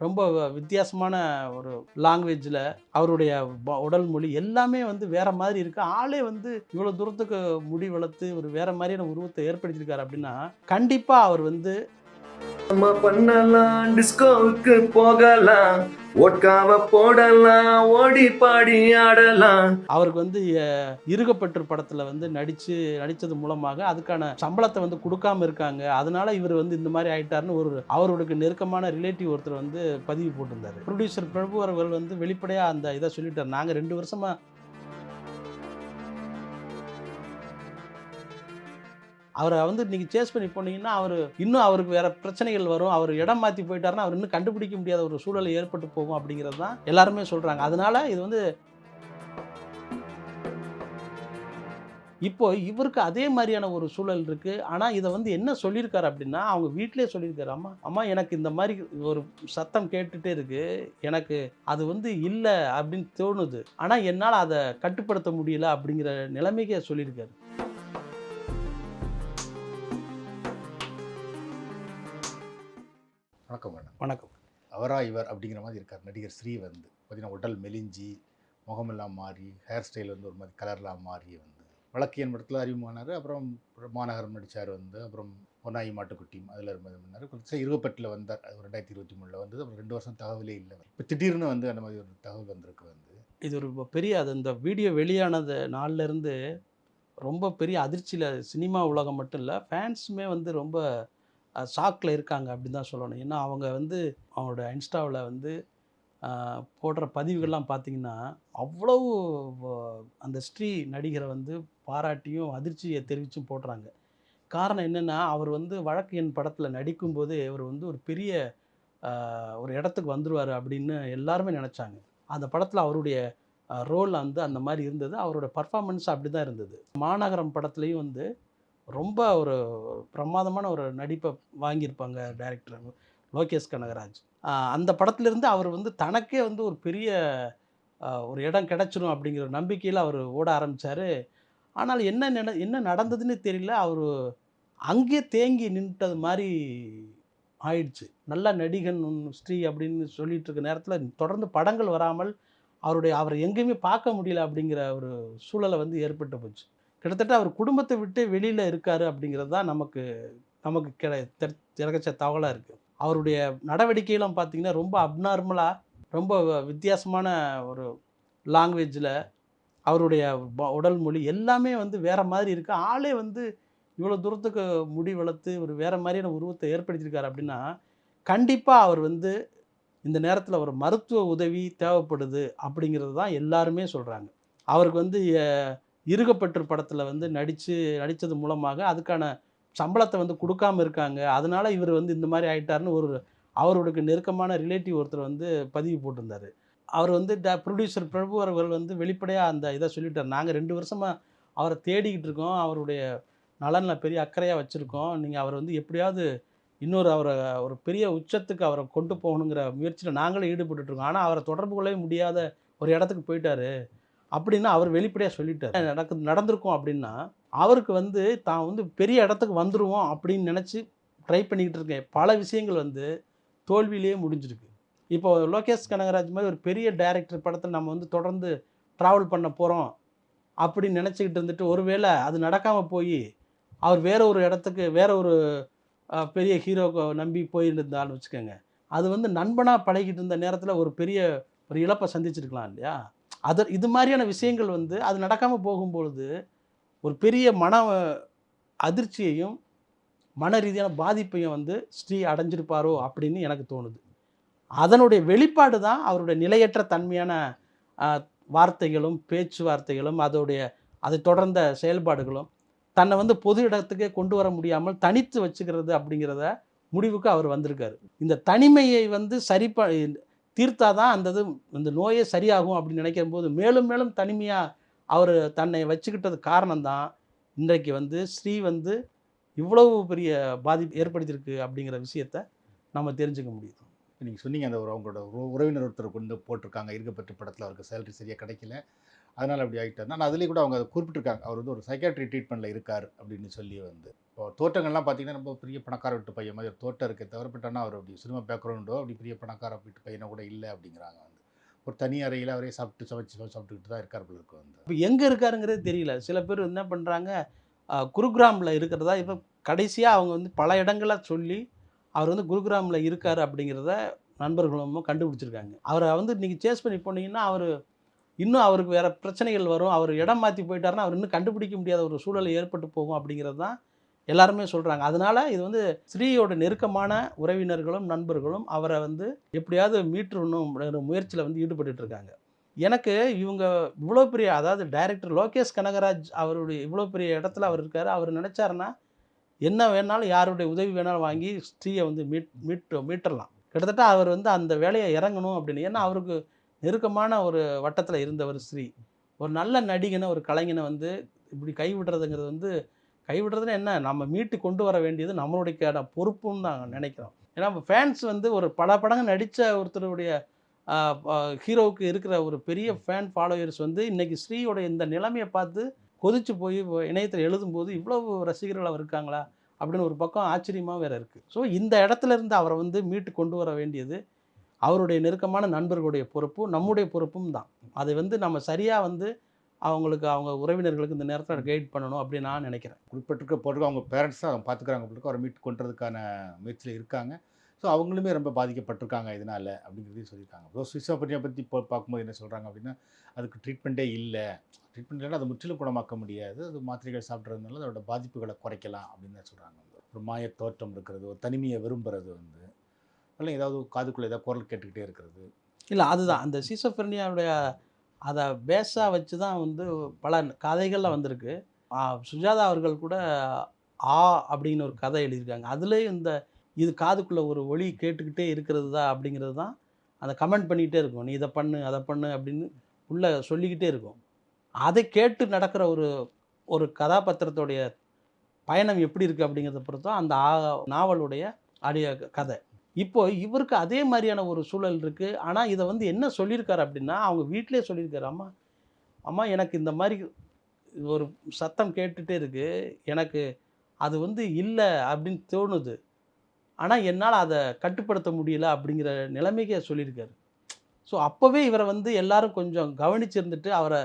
ரொம்ப வித்தியாசமான ஒரு லாங்குவேஜில் அவருடைய உடல் மொழி எல்லாமே வந்து வேற மாதிரி இருக்குது ஆளே வந்து இவ்வளோ தூரத்துக்கு முடி வளர்த்து ஒரு வேற மாதிரியான உருவத்தை ஏற்படுத்தியிருக்காரு அப்படின்னா கண்டிப்பாக அவர் வந்து நம்ம பண்ணலாம் டிஸ்கோவுக்கு போகலாம் ஒட்காவ போடலாம் ஓடி பாடி ஆடலாம். அவருக்கு வந்து இருகப்பற்று படத்துல வந்து நடிச்சு நடிச்சது மூலமாக அதுக்கான சம்பளத்தை வந்து கொடுக்காம இருக்காங்க. அதனால இவர் வந்து இந்த மாதிரி ஆயிட்டாருன்னு ஒரு அவருக்கு நெருக்கமான ரிலேட்டிவ் ஒருத்தர் வந்து பதிவு போட்டிருந்தாரு. ப்ரொடியூசர் பிரபு அவர்கள் வந்து வெளிப்படையாக அந்த இதை சொல்லிட்டார். நாங்க ரெண்டு வருஷமா அவரை வந்து நீங்கள் சேஸ் பண்ணி போனீங்கன்னா அவர் இன்னும் அவருக்கு வேற பிரச்சனைகள் வரும். அவர் இடம் மாற்றி போயிட்டாருன்னா அவர் இன்னும் கண்டுபிடிக்க முடியாத ஒரு சூழல் ஏற்பட்டு போகும் அப்படிங்கிறது தான் எல்லாருமே சொல்கிறாங்க அதனால் இது வந்து இப்போ இவருக்கு அதே மாதிரியான ஒரு சூழல் இருக்கு. ஆனால் இதை வந்து என்ன சொல்லியிருக்காரு அப்படின்னா அவங்க வீட்டிலே சொல்லியிருக்காரு. அம்மா அம்மா எனக்கு இந்த மாதிரி ஒரு சத்தம் கேட்டுட்டே இருக்கு. எனக்கு அது வந்து இல்லை அப்படின்னு தோணுது. ஆனால் என்னால் அதை கட்டுப்படுத்த முடியல அப்படிங்கிற நிலைமைக்கே சொல்லியிருக்காரு. வணக்கம் மேடம். வணக்கம். அவரா இவர் அப்படிங்கிற மாதிரி இருக்கார். நடிகர் ஸ்ரீ வந்து பார்த்தீங்கன்னா உடல் மெலிஞ்சி முகமெல்லாம் மாறி ஹேர் ஸ்டைல் வந்து ஒரு மாதிரி கலர்லாம் மாறி வந்து. வழக்கியன் படத்தில் அறிமுகமானார். அப்புறம் மாநகரம் நடித்தார் வந்து. அப்புறம் ஒன்னாயி மாட்டுக்குட்டி அதில் பண்ணார். கொஞ்சம் இருபப்பட்டில் வந்தார். அது ரெண்டாயிரத்தி இருபத்தி மூணில் வந்தது அப்புறம் ரெண்டு வருஷம் தகவலே இல்லை. இப்போ திடீர்னு வந்து அந்த மாதிரி ஒரு தகவல் வந்திருக்கு வந்து. இது ஒரு பெரிய அது இந்த வீடியோ வெளியானது நாள்ல இருந்து ரொம்ப பெரிய அதிர்ச்சியில் சினிமா உலகம் மட்டும் இல்லை ஃபேன்ஸுமே வந்து ரொம்ப ஷாக்கில் இருக்காங்க அப்படின்னு தான் சொல்லணும். ஏன்னா அவங்க வந்து அவங்களோட இன்ஸ்டாவில் வந்து போடுற பதிவுகள்லாம் பார்த்தீங்கன்னா அவ்வளவு அந்த ஸ்ரீ நடிகரை வந்து பாராட்டியும் அதிர்ச்சியை தெரிவித்தும் போடுறாங்க. காரணம் என்னென்னா அவர் வந்து வழக்கு என் படத்தில் நடிக்கும்போது இவர் வந்து ஒரு பெரிய ஒரு இடத்துக்கு வந்துடுவார் அப்படின்னு எல்லாருமே நினச்சாங்க. அந்த படத்தில் அவருடைய ரோல் வந்து அந்த மாதிரி இருந்தது. அவரோட பர்ஃபார்மன்ஸ் அப்படி தான் இருந்தது. மாநகரம் படத்துலேயும் வந்து ரொம்ப ஒரு பிரமாதமான ஒரு நடிப்பை வாங்கியிருப்பாங்க டைரக்டர் லோகேஷ் கனகராஜ். அந்த படத்துலேருந்து அவர் வந்து தனக்கே வந்து ஒரு பெரிய ஒரு இடம் கிடச்சிரும் அப்படிங்கிற ஒரு நம்பிக்கையில் அவர் ஓட ஆரம்பித்தார் ஆனால் என்ன நட என்ன நடந்ததுன்னு தெரியல. அவர் அங்கேயே தேங்கி நின்றுட்டது மாதிரி ஆயிடுச்சு. நல்ல நடிகன் ஸ்ரீ அப்படின்னு சொல்லிட்டு இருக்க நேரத்தில் தொடர்ந்து படங்கள் வராமல் அவருடைய அவரை எங்கேயுமே பார்க்க முடியல அப்படிங்கிற ஒரு சூழலை வந்து ஏற்பட்டு போச்சு. கிட்டத்தட்ட அவர் குடும்பத்தை விட்டு வெளியில் இருக்காரு அப்படிங்கிறது தான் நமக்கு நமக்கு கிடை கிடைச்ச தகவலாக இருக்குது அவருடைய நடவடிக்கையெல்லாம் பார்த்தீங்கன்னா ரொம்ப அப்நார்மலாக ரொம்ப வித்தியாசமான ஒரு லாங்குவேஜில் அவருடைய உடல் மொழி எல்லாமே வந்து வேறு மாதிரி இருக்குது ஆளே வந்து இவ்வளோ தூரத்துக்கு முடி வளர்த்து ஒரு வேறு மாதிரியான உருவத்தை ஏற்படுத்தியிருக்காரு அப்படின்னா கண்டிப்பாக அவர் வந்து இந்த நேரத்தில் ஒரு மருத்துவ உதவி தேவைப்படுது அப்படிங்கிறது தான் எல்லாருமே சொல்கிறாங்க அவருக்கு வந்து இருகப்பற்று படத்தில் வந்து நடித்து நடித்தது மூலமாக அதுக்கான சம்பளத்தை வந்து கொடுக்காம இருக்காங்க. அதனால இவர் வந்து இந்த மாதிரி ஆயிட்டாருன்னு ஒரு அவருக்கு நெருக்கமான ரிலேட்டிவ் ஒருத்தர் வந்து பதிவு போட்டிருந்தார். அவர் வந்து ட ப்ரொடியூசர் பிரபு அவர்கள் வந்து வெளிப்படையாக அந்த இதை சொல்லிட்டார். நாங்கள் ரெண்டு வருஷமாக அவரை தேடிக்கிட்டு இருக்கோம். அவருடைய நலனில் பெரிய அக்கறையாக வச்சுருக்கோம். நீங்கள் அவர் வந்து எப்படியாவது இன்னொரு அவரை ஒரு பெரிய உச்சத்துக்கு அவரை கொண்டு போகணுங்கிற முயற்சியில் நாங்களும் ஈடுபட்டுருக்கோம் ஆனால் அவரை தொடர்பு கொள்ளவே முடியாத ஒரு இடத்துக்கு போயிட்டார். அப்படின்னு அவர் வெளிப்படையாக சொல்லிட்டார். நடக்கு நடந்திருக்கும் அப்படின்னா அவருக்கு வந்து தான் வந்து பெரிய இடத்துக்கு வந்துருவோம் அப்படின்னு நினச்சி ட்ரை பண்ணிக்கிட்டு இருக்கேன் பல விஷயங்கள் வந்து தோல்வியிலேயே முடிஞ்சிருக்கு. இப்போ லோகேஷ் கனகராஜ் மாதிரி ஒரு பெரிய டைரக்டர் படத்தில் நம்ம வந்து தொடர்ந்து ட்ராவல் பண்ண போகிறோம் அப்படின்னு நினச்சிக்கிட்டு இருந்துட்டு ஒருவேளை அது நடக்காமல் போய் அவர் வேற ஒரு இடத்துக்கு வேற ஒரு பெரிய ஹீரோவை நம்பி போயிருந்தான்னு வச்சுக்கோங்க. அது வந்து நண்பனாக பழகிட்டு இருந்த நேரத்தில் ஒரு பெரிய ஒரு இழப்பை சந்திச்சிருக்கலாம் இல்லையா? அது இது மாதிரியான விஷயங்கள் வந்து அது நடக்காமல் போகும்பொழுது ஒரு பெரிய மன அதிர்ச்சியையும் மன ரீதியான பாதிப்பையும் வந்து ஸ்ரீ அடைஞ்சிருப்பாரோ அப்படின்னு எனக்கு தோணுது. அதனுடைய வெளிப்பாடு தான் அவருடைய நிலையற்ற தன்மையான வார்த்தைகளும் பேச்சுவார்த்தைகளும் அதோடைய அதை தொடர்ந்த செயல்பாடுகளும் தன்னை வந்து பொது இடத்துக்கே கொண்டு வர முடியாமல் தனித்து வச்சுக்கிறது அப்படிங்கிறத முடிவுக்கு அவர் வந்திருக்காரு. இந்த தனிமையை வந்து சரி ப தீர்த்தாதான் அந்த இது இந்த நோயே சரியாகும் அப்படின்னு நினைக்கும்போது போது மேலும் மேலும் தனிமையாக அவர் தன்னை வச்சுக்கிட்டது காரணம்தான் இன்றைக்கு வந்து ஸ்ரீ வந்து இவ்வளவு பெரிய பாதிப்பு ஏற்படுத்தியிருக்கு அப்படிங்கிற விஷயத்த நம்ம தெரிஞ்சுக்க முடியுது. நீங்கள் சொன்னீங்க அந்த ஒரு அவங்களோட உறவினர் ஒருத்தர் கொண்டு போட்டிருக்காங்க. இருக்கப்பட்ட படத்தில் அவருக்கு சேலரி சரியாக கிடைக்கல. அதனால் அப்படி ஆகிட்டார் நான் அதுலேயே கூட அவங்க அதை குறிப்பிட்டிருக்காங்க. அவர் வந்து ஒரு சைக்காட்ரி ட்ரீட்மெண்ட்டில் இருக்கார் அப்படின்னு சொல்லி வந்து. இப்போ தோட்டங்கள்லாம் பார்த்தீங்கன்னா ரொம்ப பெரிய பணக்கார வீட்டு பையன் மாதிரி ஒரு தோட்டம் இருக்க தவிர ஆனால் அவர் அப்படி சினிமா பேக்ரவுண்டோ அப்படி பெரிய பணக்கார வீட்டு பையனை கூட இல்லை அப்படிங்கிறாங்க வந்து. ஒரு தனி அறையில் அவரே சாப்பிட்டு சமைச்சு சாப்பிட்டுக்கிட்டு தான் இருக்கார் போல இருக்கு வந்து. இப்போ எங்கே இருக்காருங்கிறது தெரியல. சில பேர் என்ன பண்ணுறாங்க குருகிராமில் இருக்கிறதா இப்போ கடைசியாக அவங்க வந்து பல இடங்கள சொல்லி அவர் வந்து குருகிராமில் இருக்கார் அப்படிங்கிறத நண்பர்களும் கண்டுபிடிச்சிருக்காங்க. அவரை வந்து நீங்கள் சேஸ் பண்ணி போனீங்கன்னா அவர் இன்னும் அவருக்கு வேறு பிரச்சனைகள் வரும். அவர் இடம் மாற்றி போயிட்டாருன்னா அவர் இன்னும் கண்டுபிடிக்க முடியாத ஒரு சூழல் ஏற்பட்டு போகும் அப்படிங்கிறது தான் எல்லாருமே சொல்கிறாங்க அதனால இது வந்து ஸ்ரீயோட நெருக்கமான உறவினர்களும் நண்பர்களும் அவரை வந்து எப்படியாவது மீட்டுறணும் முயற்சியில் வந்து ஈடுபட்டு இருக்காங்க. எனக்கு இவங்க இவ்வளோ பெரிய அதாவது டைரக்டர் லோகேஷ் கனகராஜ் அவருடைய இவ்வளோ பெரிய இடத்துல அவர் இருக்கார். அவர் நினச்சாருன்னா என்ன வேணாலும் யாருடைய உதவி வேணாலும் வாங்கி ஸ்ரீயை வந்து மீட் மீட்டு மீட்டரலாம். கிட்டத்தட்ட அவர் வந்து அந்த வேலையை இறங்கணும் அப்படின்னு. ஏன்னா அவருக்கு நெருக்கமான ஒரு வட்டத்தில் இருந்தவர் ஸ்ரீ. ஒரு நல்ல நடிகனை ஒரு கலைஞனை வந்து இப்படி கைவிடுறதுங்கிறது வந்து கைவிடுறதுன்னு என்ன? நம்ம மீட்டு கொண்டு வர வேண்டியது நம்மளுடைய கேட பொறுப்புன்னு நாங்கள் நினைக்கிறோம். ஏன்னா ஃபேன்ஸ் வந்து ஒரு பல படங்கள் நடித்த ஒருத்தருடைய ஹீரோவுக்கு இருக்கிற ஒரு பெரிய ஃபேன் ஃபாலோயர்ஸ் வந்து இன்றைக்கி ஸ்ரீயோட இந்த நிலைமையை பார்த்து கொதிச்சு போய் இணையத்தில் எழுதும்போது இவ்வளவு ரசிகர்கள் அவர் இருக்காங்களா? அப்படின்னு ஒரு பக்கம் ஆச்சரியமாக வேறு இருக்குது ஸோ இந்த இடத்துல இருந்து அவரை வந்து மீட்டு கொண்டு வர வேண்டியது அவருடைய நெருக்கமான நண்பர்களுடைய பொறுப்பும் நம்முடைய பொறுப்பும் தான். அதை வந்து நம்ம சரியாக வந்து அவங்களுக்கு அவங்க உறவினர்களுக்கு இந்த நேரத்தில் கைட் பண்ணணும் அப்படின்னு நான் நினைக்கிறேன். குறிப்பிட்டிருக்க போட்டு அவங்க பேரண்ட்ஸ் தான் அவங்க பார்த்துக்கிறாங்க போல அவரை மீட் கொண்டுறதுக்கான முயற்சியில் இருக்காங்க. ஸோ அவங்களுமே ரொம்ப பாதிக்கப்பட்டிருக்காங்க இதனால அப்படிங்கிறதையும் சொல்லியிருக்காங்க. ஸோ சுவிசோபனியை பற்றி இப்போ பார்க்கும்போது என்ன சொல்கிறாங்க அப்படின்னா அதுக்கு ட்ரீட்மெண்ட்டே இல்லை. ட்ரீட்மெண்ட் இல்லைன்னா அதை முற்றிலும் குணமாக்க முடியாது. அது மாத்திரைகள் சாப்பிட்றதுனால அதோட பாதிப்புகளை குறைக்கலாம் அப்படின்னு தான் சொல்கிறாங்க ஒரு மாய தோற்றம் இருக்கிறது ஒரு தனிமையை விரும்புறது வந்து. இல்லை ஏதாவது காதுக்குள்ளே ஏதாவது குரல் கேட்டுக்கிட்டே இருக்கிறது. இல்லை அதுதான். அந்த சீசோஃபர்னியாவுடைய அதை பேஸாக வச்சு தான் வந்து பல கதைகளில் வந்திருக்கு. சுஜாதா அவர்கள் கூட ஆ அப்படின்னு ஒரு கதை எழுதியிருக்காங்க. அதுலேயும் இந்த இது காதுக்குள்ளே ஒரு ஒளி கேட்டுக்கிட்டே இருக்கிறது தான் அப்படிங்கிறது தான் அதை கமெண்ட் பண்ணிக்கிட்டே இருக்கும். நீ இதை பண்ணு அதை பண்ணு அப்படின்னு உள்ளே சொல்லிக்கிட்டே இருக்கும். அதை கேட்டு நடக்கிற ஒரு ஒரு கதாபாத்திரத்துடைய பயணம் எப்படி இருக்குது அப்படிங்கிறத பொறுத்தும் அந்த ஆ- நாவலுடைய ஆடியோ கதை. இப்போ இவருக்கு அதே மாதிரியான ஒரு சூழல் இருக்குது ஆனால் இதை வந்து என்ன சொல்லியிருக்காரு அப்படின்னா அவங்க வீட்டிலே சொல்லியிருக்காரு. அம்மா அம்மா எனக்கு இந்த மாதிரி ஒரு சத்தம் கேட்டுகிட்டே இருக்குது எனக்கு அது வந்து இல்லை அப்படின்னு தோணுது. ஆனால் என்னால் அதை கட்டுப்படுத்த முடியல அப்படிங்கிற நிலைமைக்கே சொல்லியிருக்காரு. ஸோ அப்போவே இவரை வந்து எல்லாரும் கொஞ்சம் கவனிச்சிருந்துட்டு அவரை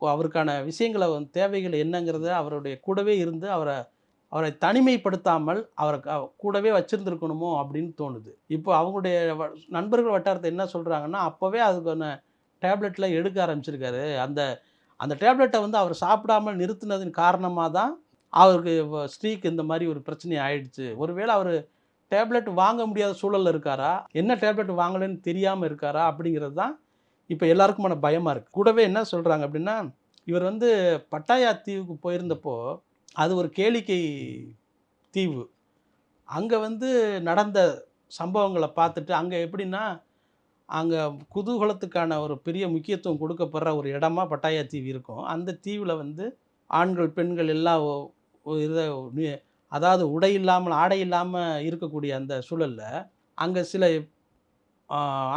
அவருக்கான விஷயங்களை தேவைகள் என்னங்கிறத அவருடைய கூடவே இருந்து அவரை அவரை தனிமைப்படுத்தாமல் அவரை கூடவே வச்சிருந்துருக்கணுமோ அப்படின்னு தோணுது. இப்போ அவங்களுடைய வ- நண்பர்கள் வட்டாரத்தை என்ன சொல்கிறாங்கன்னா அப்போவே அதுக்கான டேப்லெட்டில் எடுக்க ஆரம்பிச்சிருக்காரு. அந்த அந்த டேப்லெட்டை வந்து அவர் சாப்பிடாமல் நிறுத்தினதின் காரணமாக தான் அவருக்கு வ- ஸ்ரீக்கு இந்த மாதிரி ஒரு பிரச்சனை ஆயிடுச்சு. ஒருவேளை அவர் டேப்லெட் வாங்க முடியாத சூழலில் இருக்காரா? என்ன டேப்லெட் வாங்கலைன்னு தெரியாமல் இருக்காரா? அப்படிங்கிறது தான் இப்போ எல்லாருக்குமான பயமாக இருக்குது கூடவே என்ன சொல்கிறாங்க அப்படின்னா இவர் வந்து பட்டாயா தீவுக்கு போயிருந்தப்போ அது ஒரு கேளிக்கை தீவு. அங்கே வந்து நடந்த சம்பவங்களை பார்த்துட்டு அங்கே எப்படின்னா அங்கே குதூகலத்துக்கான ஒரு பெரிய முக்கியத்துவம் கொடுக்கப்படுற ஒரு இடமா பட்டாயா தீவு இருக்கும். அந்த தீவில் வந்து ஆண்கள் பெண்கள் எல்லாம் இதை அதாவது உடை இல்லாமல் ஆடை இல்லாமல் இருக்கக்கூடிய அந்த சூழலில் அங்கே சில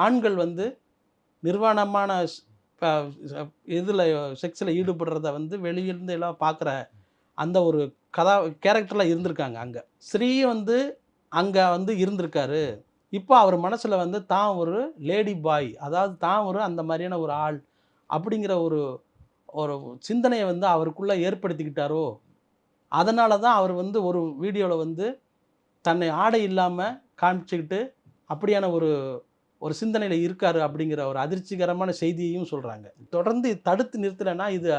ஆண்கள் வந்து நிர்வாணமான இதில் செக்ஸில் ஈடுபடுறத வந்து வெளியிருந்து எல்லாம் பார்க்குற அந்த ஒரு கதா கேரக்டரில் இருந்திருக்காங்க அங்கே. ஸ்ரீ வந்து அங்கே வந்து இருந்திருக்காரு. இப்போ அவர் மனசில் வந்து தான் ஒரு லேடி பாய் அதாவது தான் ஒரு அந்த மாதிரியான ஒரு ஆள் அப்படிங்கிற ஒரு ஒரு சிந்தனையை வந்து அவருக்குள்ளே ஏற்படுத்திக்கிட்டாரோ அதனால தான் அவர் வந்து ஒரு வீடியோவில் வந்து தன்னை ஆடை இல்லாமல் காமிச்சுக்கிட்டு அப்படியான ஒரு ஒரு சிந்தனையில் இருக்கார் அப்படிங்கிற ஒரு அதிர்ச்சிகரமான செய்தியையும் சொல்கிறாங்க தொடர்ந்து தடுத்து நிறுத்தலைன்னா இது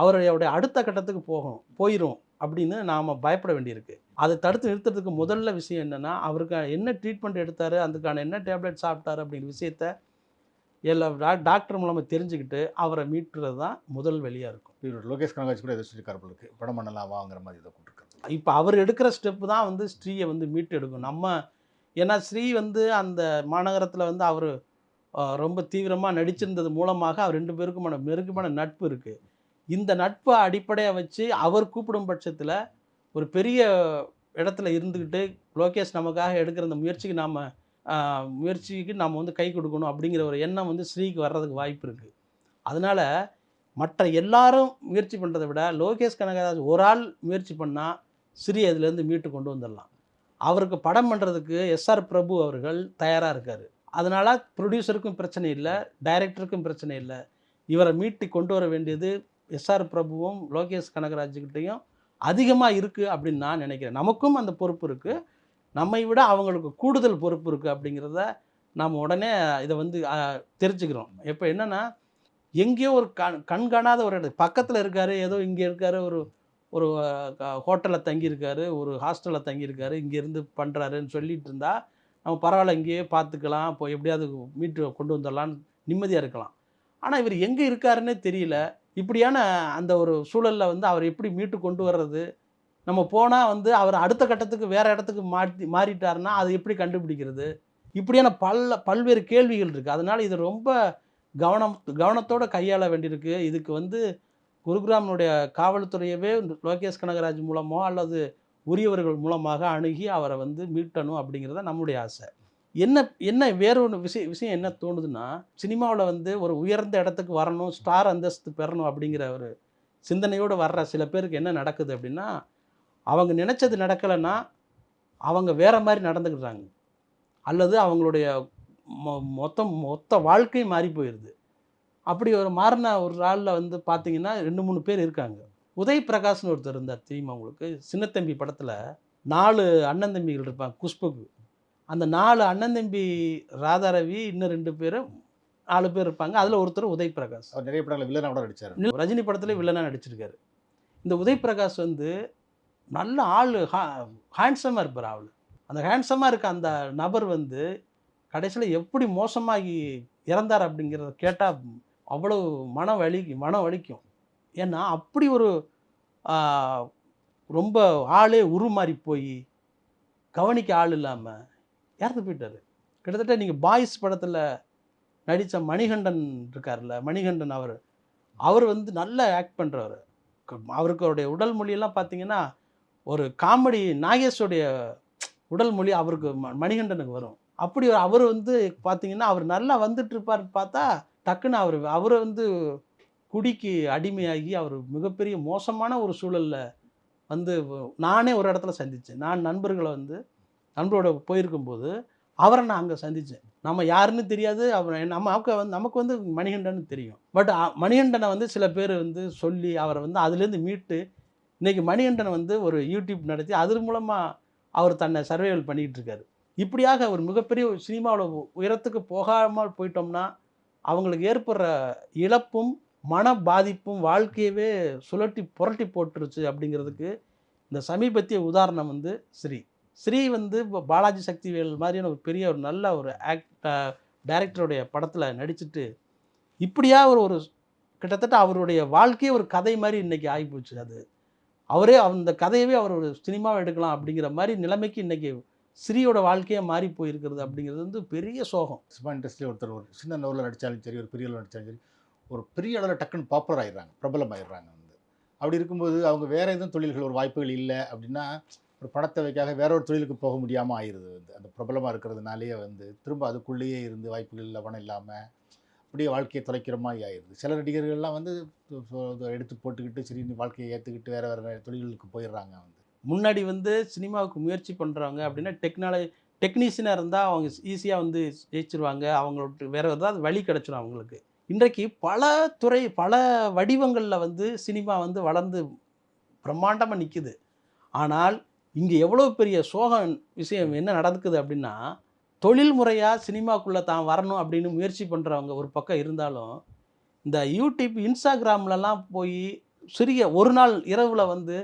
அவருடைய அடுத்த கட்டத்துக்கு போகும் போயிடும் அப்படின்னு நாம் பயப்பட வேண்டியிருக்கு. அதை தடுத்து நிறுத்துறதுக்கு முதல்ல விஷயம் என்னென்னா அவருக்கு என்ன ட்ரீட்மெண்ட் எடுத்தார் அதுக்கான என்ன டேப்லெட் சாப்பிட்டாரு அப்படிங்கிற விஷயத்த எல்லா டாக்டர் மூலமாக தெரிஞ்சுக்கிட்டு அவரை மீட்டுறது தான் முதல் வழியாக இருக்கும். இவர் லோகேஷ் கனகாஜ் கூட எதை சொல்லியிருக்காரு படம் பண்ணலாம் வாங்குற மாதிரி இதை கூப்பிட்டுருக்காரு. இப்போ அவர் எடுக்கிற ஸ்டெப்பு தான் வந்து ஸ்ரீயை வந்து மீட்டு எடுக்கும் நம்ம ஏன்னா ஸ்ரீ வந்து அந்த மாநகரத்தில் வந்து அவர் ரொம்ப தீவிரமாக நடிச்சிருந்தது மூலமாக அவர் ரெண்டு பேருக்குமான நெருக்கமான நட்பு இருக்குது இந்த நட்பை அடிப்படையாக வச்சு அவர் கூப்பிடும் பட்சத்தில் ஒரு பெரிய இடத்துல இருந்துக்கிட்டு லோகேஷ் நமக்காக எடுக்கிற அந்த முயற்சிக்கு நாம் முயற்சிக்கு நம்ம வந்து கை கொடுக்கணும் அப்படிங்கிற ஒரு எண்ணம் வந்து ஸ்ரீக்கு வர்றதுக்கு வாய்ப்பு இருக்குது அதனால் மற்ற எல்லாரும் முயற்சி பண்ணுறதை விட லோகேஷ் கனகராஜ் ஒரு ஆள் முயற்சி பண்ணால் ஸ்ரீ அதுலேருந்து மீட்டு கொண்டு வந்துடலாம். அவருக்கு படம் பண்ணுறதுக்கு எஸ்ஆர் பிரபு அவர்கள் தயாராக இருக்கார். அதனால் ப்ரொடியூசருக்கும் பிரச்சனை இல்லை டைரக்டருக்கும் பிரச்சனை இல்லை. இவரை மீட்டு கொண்டு வர வேண்டியது எஸ்ஆர் பிரபுவும் லோகேஷ் கனகராஜுக்கிட்டையும் அதிகமாக இருக்குது அப்படின்னு நான் நினைக்கிறேன். நமக்கும் அந்த பொறுப்பு இருக்குது நம்மை விட அவங்களுக்கு கூடுதல் பொறுப்பு இருக்குது அப்படிங்கிறத நாம் உடனே இதை வந்து தெரிஞ்சுக்கிறோம். இப்போ என்னென்னா எங்கேயோ ஒரு கண் கண் காணாத ஒரு இடம் பக்கத்தில் இருக்கார் ஏதோ இங்கே இருக்கார் ஒரு ஒரு ஹோட்டலில் தங்கியிருக்காரு ஒரு ஹாஸ்டலில் தங்கியிருக்காரு இங்கேருந்து பண்ணுறாருன்னு சொல்லிட்டு இருந்தால் நம்ம பரவாயில்ல இங்கேயே பார்த்துக்கலாம் இப்போ எப்படியாவது மீட்டு கொண்டு வந்துடலான்னு நிம்மதியாக இருக்கலாம். ஆனால் இவர் எங்கே இருக்காருன்னே தெரியல. இப்படியான அந்த ஒரு சூழலில் வந்து அவர் எப்படி மீட்டு கொண்டு வர்றது? நம்ம போனால் வந்து அவர் அடுத்த கட்டத்துக்கு வேறு இடத்துக்கு மாற்றி மாறிட்டாருன்னா அது எப்படி கண்டுபிடிக்கிறது? இப்படியான பல்ல பல்வேறு கேள்விகள் இருக்குது அதனால் இது ரொம்ப கவனம் கவனத்தோடு கையாள வேண்டியிருக்கு. இதுக்கு வந்து குருகிராமனுடைய காவல்துறையவே லோகேஷ் கனகராஜ் மூலமோ அல்லது உரியவர்கள் மூலமாக அணுகி அவரை வந்து மீட்டணும் அப்படிங்கிறத நம்முடைய ஆசை. என்ன என்ன வேற ஒன்று விஷயம் விஷயம் என்ன தோணுதுன்னா சினிமாவில் வந்து ஒரு உயர்ந்த இடத்துக்கு வரணும் ஸ்டார் அந்தஸ்து பெறணும் அப்படிங்கிற ஒரு சிந்தனையோடு வர்ற சில பேருக்கு என்ன நடக்குது அப்படின்னா அவங்க நினச்சது நடக்கலைன்னா அவங்க வேற மாதிரி நடந்துக்கிறாங்க அல்லது அவங்களுடைய மொ- மொத்தம் மொத்த வாழ்க்கையும் மாறி போயிடுது அப்படி ஒரு மாறின ஒரு ஆளில் வந்து பார்த்தீங்கன்னா ரெண்டு மூணு பேர் இருக்காங்க. உதய் பிரகாஷ்னு ஒருத்தர் இருந்தார் தெரியுமா உங்களுக்கு? சின்னத்தம்பி படத்தில் நாலு அண்ணன் தம்பிகள் இருப்பாங்க குஷ்புக்கு. அந்த நாலு அண்ணன் தம்பி ராதாரவி இன்னும் ரெண்டு பேரும் நாலு பேர் இருப்பாங்க. அதில் ஒருத்தர் உதய் பிரகாஷ் அவர் நிறைய படங்கள் வில்லனாக கூட நடிச்சார். ரஜினி படத்தில் வில்லனாக நடிச்சிருக்காரு. இந்த உதய் பிரகாஷ் வந்து நல்ல ஆள் ஹேண்ட்ஸமாக இருப்பார் ஆள் அந்த ஹேண்ட்ஸமாக இருக்க அந்த நபர் வந்து கடைசியில் எப்படி மோசமாகி இறந்தார் அப்படிங்கிறத கேட்டால் அவ்வளோ மன வலி மனம் வலிக்கும். ஏன்னா அப்படி ஒரு ரொம்ப ஆளே உருமாறி போய் கவனிக்க ஆள் இல்லாமல் இறந்து போயிட்டார். கிட்டத்தட்ட நீங்கள் பாய்ஸ் படத்தில் நடித்த மணிகண்டன் இருக்கார்ல மணிகண்டன் அவர். அவர் வந்து நல்லா ஆக்ட் பண்ணுறவர் அவருக்கு அவருடைய உடல் மொழியெல்லாம் பார்த்தீங்கன்னா ஒரு காமெடி நாகேஷுடைய உடல் மொழி அவருக்கு ம- மணிகண்டனுக்கு வரும். அப்படி அவர் வந்து பார்த்தீங்கன்னா அவர் நல்லா வந்துட்டு இருப்பார் பார்த்தா டக்குன்னு அவர் அவர் வந்து குடிக்கு அடிமையாகி அவர் மிகப்பெரிய மோசமான ஒரு சூழலில் வந்து நானே ஒரு இடத்துல சந்தித்தேன் நான் நண்பர்களை வந்து நண்பரோட போயிருக்கும்போது அவரை நான் அங்கே சந்தித்தேன் நம்ம யாருன்னு தெரியாது அவர் நம்ம வந்து நமக்கு வந்து மணிகண்டன் தெரியும். பட் மணிகண்டனை வந்து சில பேர் வந்து சொல்லி அவரை வந்து அதுலேருந்து மீட்டு இன்றைக்கி மணிகண்டனை வந்து ஒரு யூடியூப் நடத்தி அது மூலமாக அவர் தன்னை சர்வைவல் பண்ணிக்கிட்டு இருக்காரு. இப்படியாக ஒரு மிகப்பெரிய சினிமாவில் உயரத்துக்கு போகாமல் போயிட்டோம்னா அவங்களுக்கு ஏற்படுற இழப்பும் மன பாதிப்பும் வாழ்க்கையவே சுழட்டி புரட்டி போட்டுருச்சு அப்படிங்கிறதுக்கு இந்த சமீபத்திய உதாரணம் வந்து ஸ்ரீ ஸ்ரீ வந்து இப்போ பாலாஜி சக்திவேல் மாதிரியான ஒரு பெரிய ஒரு நல்ல ஒரு ஆக்ட் டைரக்டருடைய படத்தில் நடிச்சுட்டு இப்படியா ஒரு ஒரு கிட்டத்தட்ட அவருடைய வாழ்க்கையே ஒரு கதை மாதிரி இன்றைக்கி ஆகிப்போச்சு அது. அவரே அந்த கதையவே அவர் ஒரு சினிமாவை எடுக்கலாம் அப்படிங்கிற மாதிரி நிலைமைக்கு இன்றைக்கி ஸ்ரீயோட வாழ்க்கையே மாறி போயிருக்கிறது அப்படிங்கிறது வந்து பெரிய சோகம். சினிமா இண்டஸ்ட்ரியில் ஒருத்தர் ஒரு சின்ன நூலில் நடித்தாலும் சரி ஒரு பெரிய அளவில் நடித்தாலும் சரி ஒரு பெரிய அளவில் டக்குன்னு பாப்புலர் ஆகிடுறாங்க பிரபலம் ஆகிடுறாங்க வந்து. அப்படி இருக்கும்போது அவங்க வேறு எதுவும் தொழில்கள் ஒரு வாய்ப்புகள் இல்லை அப்படின்னா ஒரு பணத்தை வைக்காக வேற ஒரு தொழிலுக்கு போக முடியாமல் ஆயிடுது வந்து அந்த பிரபலமாக இருக்கிறதுனாலேயே வந்து திரும்ப அதுக்குள்ளேயே இருந்து வாய்ப்புகள் இல்லை பணம் இல்லாமல் அப்படியே வாழ்க்கையை தொலைக்கிற மாதிரி ஆயிடுது சில நடிகர்கள்லாம் வந்து எடுத்து போட்டுக்கிட்டு சரி வாழ்க்கையை ஏற்றுக்கிட்டு வேறு வேறு தொழில்களுக்கு போயிடுறாங்க வந்து முன்னாடி வந்து சினிமாவுக்கு முயற்சி பண்ணுறவங்க அப்படின்னா டெக்னாலஜி டெக்னீஷியனாக இருந்தால் அவங்க ஈஸியாக வந்து ஜெயிச்சிருவாங்க. அவங்களுக்கு வேறு ஏதாவது வழி கிடச்சிடும் அவங்களுக்கு. இன்றைக்கு பல துறை பல வடிவங்களில் வந்து சினிமா வந்து வளர்ந்து பிரம்மாண்டமாக நிற்குது ஆனால் இங்கே எவ்வளோ பெரிய சோகம் விஷயம் என்ன நடக்குது அப்படின்னா தொழில் முறையாக சினிமாக்குள்ளே தான் வரணும் அப்படின்னு முயற்சி பண்ணுறவங்க ஒரு பக்கம் இருந்தாலும் இந்த யூடியூப் இன்ஸ்டாகிராம்லலாம் போய் சிறிய ஒரு நாள் இரவில் வந்து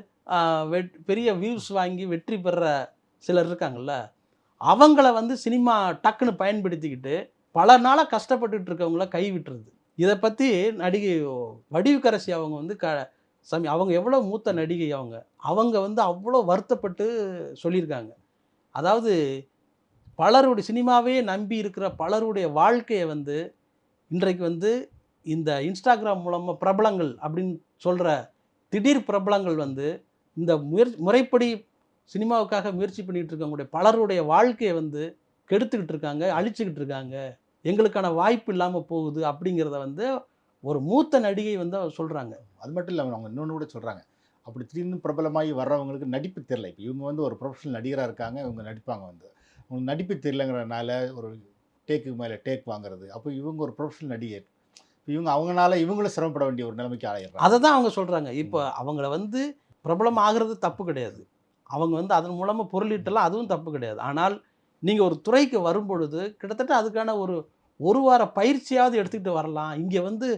வெட் பெரிய வியூஸ் வாங்கி வெற்றி பெற சிலர் இருக்காங்கல்ல அவங்கள வந்து சினிமா டக்குன்னு பயன்படுத்திக்கிட்டு பல நாளாக கஷ்டப்பட்டுட்டு இருக்கவங்கள கை விட்டுருது இதை பற்றி நடிகை வடிவுக்கரசி அவங்க வந்து க சாமி அவங்க எவ்வளோ மூத்த நடிகை அவங்க? அவங்க வந்து அவ்வளோ வருத்தப்பட்டு சொல்லியிருக்காங்க. அதாவது பலருடைய சினிமாவே நம்பி இருக்கிற பலருடைய வாழ்க்கையை வந்து இன்றைக்கு வந்து இந்த இன்ஸ்டாகிராம் மூலமாக பிரபலங்கள் அப்படின்னு சொல்கிற திடீர் பிரபலங்கள் வந்து இந்த முயற் முறைப்படி சினிமாவுக்காக முயற்சி பண்ணிகிட்டு இருக்கவங்களுடைய பலருடைய வாழ்க்கையை வந்து கெடுத்துக்கிட்டு இருக்காங்க அழிச்சுக்கிட்டு இருக்காங்க. எங்களுக்கான வாய்ப்பு இல்லாமல் போகுது அப்படிங்கிறத வந்து ஒரு மூத்த நடிகை வந்து அவர் சொல்கிறாங்க அது மட்டும் இல்லாமல் அவங்க இன்னொன்று கூட சொல்கிறாங்க அப்படி திடீர்னு பிரபலமாகி வர்றவங்களுக்கு நடிப்பு தெரில இப்போ இவங்க வந்து ஒரு ப்ரொஃபஷனல் நடிகராக இருக்காங்க இவங்க நடிப்பாங்க வந்து. அவங்களுக்கு நடிப்பு தெரிலங்கிறனால ஒரு டேக்கு மேலே டேக் வாங்குறது. அப்போ இவங்க ஒரு ப்ரொஃபஷனல் நடிகர். இப்ப இவங்க அவங்கனால இவங்களும் சிரமப்பட வேண்டிய ஒரு நிலைமைக்கு ஆயிடுறாங்க அதை தான் அவங்க சொல்கிறாங்க இப்போ அவங்கள வந்து பிரபலம் ஆகிறது தப்பு கிடையாது. அவங்க வந்து அதன் மூலமாக பொருளீட்டலாம் அதுவும் தப்பு கிடையாது. ஆனால் நீங்கள் ஒரு துறைக்கு வரும்பொழுது கிட்டத்தட்ட அதுக்கான ஒரு ஒரு வார பயிற்சியாவது எடுத்துக்கிட்டு வரலாம். இங்கே வந்து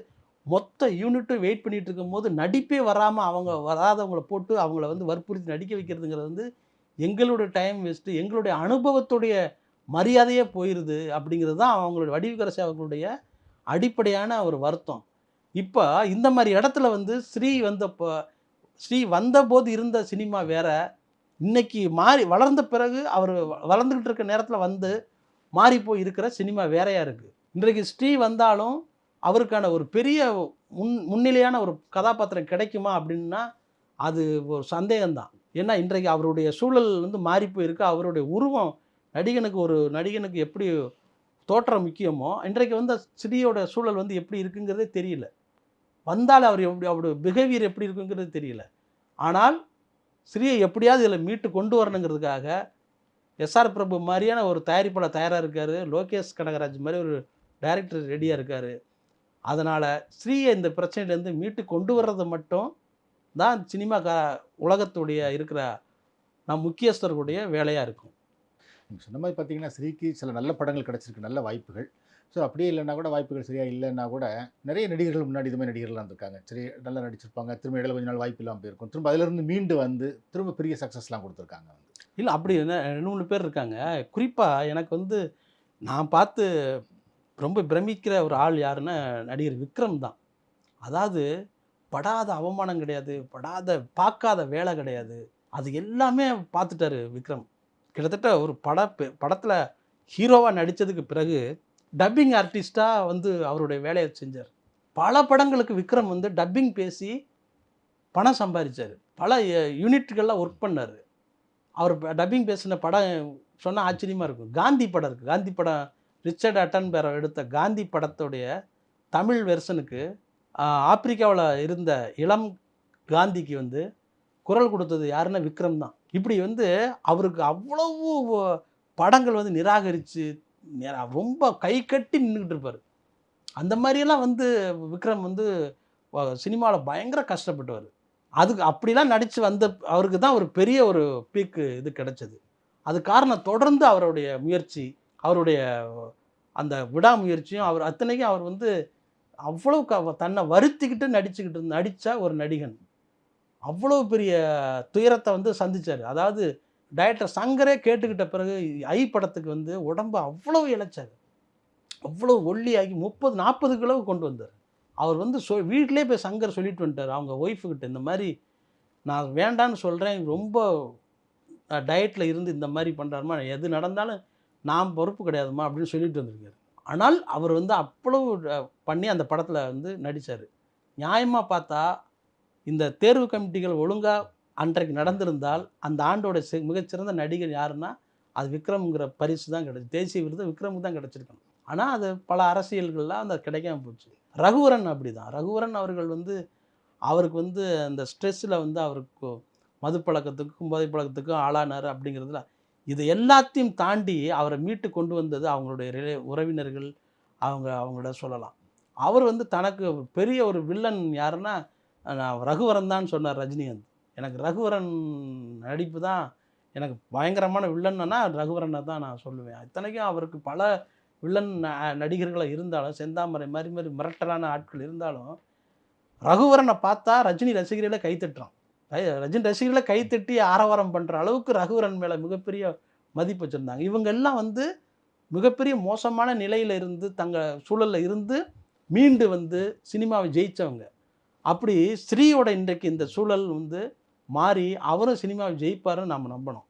மொத்த யூனிட்டும் வெயிட் பண்ணிட்டு இருக்கும்போது நடிப்பே வராமல் அவங்க வராதவங்கள போட்டு அவங்கள வந்து வற்புறுத்தி நடிக்க வைக்கிறதுங்கிறது வந்து எங்களுடைய டைம் வேஸ்ட்டு எங்களுடைய அனுபவத்துடைய மரியாதையே போயிடுது அப்படிங்கிறது தான் அவங்களுடைய வடிவுக்கரசி அவர்களுடைய அடிப்படையான ஒரு வருத்தம். இப்போ இந்த மாதிரி இடத்துல வந்து ஸ்ரீ வந்தப்போ ஸ்ரீ வந்தபோது இருந்த சினிமா வேற இன்னைக்கு மாறி வளர்ந்த பிறகு அவர் வளர்ந்துக்கிட்டு இருக்க நேரத்தில் வந்து மாறி போய் இருக்கிற சினிமா வேறையாக இருக்குது இன்றைக்கு ஸ்ரீ வந்தாலும் அவருக்கான ஒரு பெரிய முன் முன்னிலையான ஒரு கதாபாத்திரம் கிடைக்குமா அப்படின்னா அது ஒரு சந்தேகம்தான். ஏன்னா இன்றைக்கு அவருடைய சூழல் வந்து மாறி போயிருக்கு. அவருடைய உருவம் நடிகனுக்கு ஒரு நடிகனுக்கு எப்படி தோற்றம் முக்கியமோ இன்றைக்கு வந்து ஸ்ரீயோட சூழல் வந்து எப்படி இருக்குங்கிறதே தெரியல. வந்தால் அவர் எப்படி அவருடைய பிஹேவியர் எப்படி இருக்குங்கிறது தெரியல. ஆனால் ஸ்ரீயை எப்படியாவது இதில் மீட்டு கொண்டு வரணுங்கிறதுக்காக எஸ்ஆர் பிரபு மாதிரியான ஒரு தயாரிப்பாளர் தயாராக இருக்கார். லோகேஷ் கனகராஜ் மாதிரி ஒரு டைரக்டர் ரெடியாக இருக்கார். அதனால் ஸ்ரீயை இந்த பிரச்சனையிலேருந்து மீட்டு கொண்டு வர்றது மட்டும் தான் சினிமா க உலகத்துடைய இருக்கிற நம் முக்கியஸ்தர்களுடைய வேலையாக இருக்கும். நீங்கள் சொன்ன மாதிரி பார்த்தீங்கன்னா ஸ்ரீக்கு சில நல்ல படங்கள் கிடச்சிருக்கு நல்ல வாய்ப்புகள். ஸோ அப்படியே இல்லைன்னா கூட வாய்ப்புகள் சரியா இல்லைன்னா கூட நிறைய நடிகர்கள் முன்னாடி இதுமாதிரி நடிகர்கள்லாம் இருந்திருக்காங்க சரி நல்லா நடிச்சிருப்பாங்க. திரும்ப இடையில கொஞ்ச நாள் வாய்ப்பு இல்லாமல் போயிருக்கும். திரும்ப அதிலிருந்து மீண்டு வந்து திரும்ப பெரிய சக்ஸஸ்லாம் கொடுத்துருக்காங்க வந்து. இல்லை அப்படி என்ன ரெண்டு மூணு பேர் இருக்காங்க. குறிப்பாக எனக்கு வந்து நான் பார்த்து ரொம்ப பிரமிக்கிற ஒரு ஆள் யாருன்னா நடிகர் விக்ரம் தான். அதாவது படாத அவமானம் கிடையாது படாத பார்க்காத வேலை கிடையாது. அது எல்லாமே பார்த்துட்டாரு விக்ரம். கிட்டத்தட்ட ஒரு பட படத்தில் ஹீரோவாக நடித்ததுக்கு பிறகு டப்பிங் ஆர்டிஸ்டாக வந்து அவருடைய வேலையை செஞ்சார். பல படங்களுக்கு விக்ரம் வந்து டப்பிங் பேசி பணம் சம்பாதிச்சார் பல யூனிட்டுகள்லாம் ஒர்க் பண்ணார். அவர் டப்பிங் பேசின படம் சொன்னால் ஆச்சரியமாக இருக்கும். காந்தி படம் இருக்குது காந்தி படம் ரிச்சர்ட் அட்டன்பெரோ எடுத்த காந்தி படத்துடைய தமிழ் வெர்ஷனுக்கு ஆப்பிரிக்காவில் இருந்த இளம் காந்திக்கு வந்து குரல் கொடுத்தது யாருன்னா விக்ரம் தான். இப்படி வந்து அவருக்கு அவ்வளவு படங்கள் வந்து நிராகரித்து ரொம்ப கை கட்டி நின்றுக்கிட்டு இருப்பார். அந்த மாதிரியெல்லாம் வந்து விக்ரம் வந்து சினிமாவில் பயங்கர கஷ்டப்பட்டவர். அதுக்கு அப்படிலாம் நடித்து வந்த அவருக்கு தான் ஒரு பெரிய ஒரு பீக்கு இது கிடைச்சது. அது காரணம் தொடர்ந்து அவருடைய முயற்சி அவருடைய அந்த விடாமுயற்சியும் அவர் அத்தனைக்கும் அவர் வந்து அவ்வளோ க தன்னை வருத்திக்கிட்டு நடிச்சுக்கிட்டு நடித்த ஒரு நடிகன். அவ்வளோ பெரிய துயரத்தை வந்து சந்திச்சார். அதாவது டைரக்டர் சங்கரே கேட்டுக்கிட்ட பிறகு ஐ படத்துக்கு வந்து உடம்பு அவ்வளோ இழைச்சார் அவ்வளோ ஒல்லியாகி முப்பது நாற்பது கிலோ கொண்டு வந்தார். அவர் வந்து சொ வீட்டிலே போய் சங்கர் சொல்லிட்டு வந்துட்டார். அவங்க ஒய்ஃபுக்கிட்ட இந்த மாதிரி நான் வேண்டான்னு சொல்கிறேன் ரொம்ப டயட்டில் இருந்து இந்த மாதிரி பண்ணுறாருமா எது நடந்தாலும் நாம் பொறுப்பு கிடையாதுமா அப்படின்னு சொல்லிட்டு வந்திருக்காரு ஆனால் அவர் வந்து அவ்வளவு பண்ணி அந்த படத்தில் வந்து நடித்தார் நியாயமாக பார்த்தா இந்த தேர்வு கமிட்டிகள் ஒழுங்காக அன்றைக்கு நடந்திருந்தால் அந்த ஆண்டோட சி- மிகச்சிறந்த நடிகர் யாருன்னா அது விக்ரம்ங்கிற பரிசு தான் கிடச்சி தேசிய விருது விக்ரமுக்கு தான் கிடச்சிருக்கணும். ஆனால் அது பல அரசியல்கள்லாம் அந்த கிடைக்காம போச்சு. ரகுவரன் அப்படி தான் ரகுவரன் அவர்கள் வந்து அவருக்கு வந்து அந்த ஸ்ட்ரெஸ்ஸில் வந்து அவருக்கு மது பழக்கத்துக்கும் போதை பழக்கத்துக்கும் ஆளானார் அப்படிங்கிறதுல இது எல்லாத்தையும் தாண்டி அவரை மீட்டு கொண்டு வந்தது அவங்களுடைய ரிலே உறவினர்கள் அவங்க அவங்களோட சொல்லலாம். அவர் வந்து தனக்கு பெரிய ஒரு வில்லன் யாருன்னா நான் ரகுவரன் தான் சொன்னார் ரஜினிகாந்த். எனக்கு ரகுவரன் நடிப்பு தான் எனக்கு பயங்கரமான வில்லன்னா ரகுவரனை தான் நான் சொல்லுவேன். இத்தனைக்கும் அவருக்கு பல வில்லன் நடிகர்களாக இருந்தாலும் செந்தாமரை மாதிரி மாதிரி மிரட்டலான ஆட்கள் இருந்தாலும் ரகுவரனை பார்த்தா ரஜினி ரசிகர்களை கைத்தட்டுறான். ரஜினி ரசிகர்களை கைத்தட்டி ஆரவாரம் பண்ணுற அளவுக்கு ரகுவரன் மேலே மிகப்பெரிய மதிப்பு வச்சுருந்தாங்க. இவங்க எல்லாம் வந்து மிகப்பெரிய மோசமான நிலையில் இருந்து தங்க சூழலில் இருந்து மீண்டு வந்து சினிமாவை ஜெயித்தவங்க அப்படி ஸ்ரீயோட இன்றைக்கு இந்த சூழல் வந்து மாறி அவரும் சினிமாவை ஜெயிப்பாருன்னு நாம் நம்பணும்.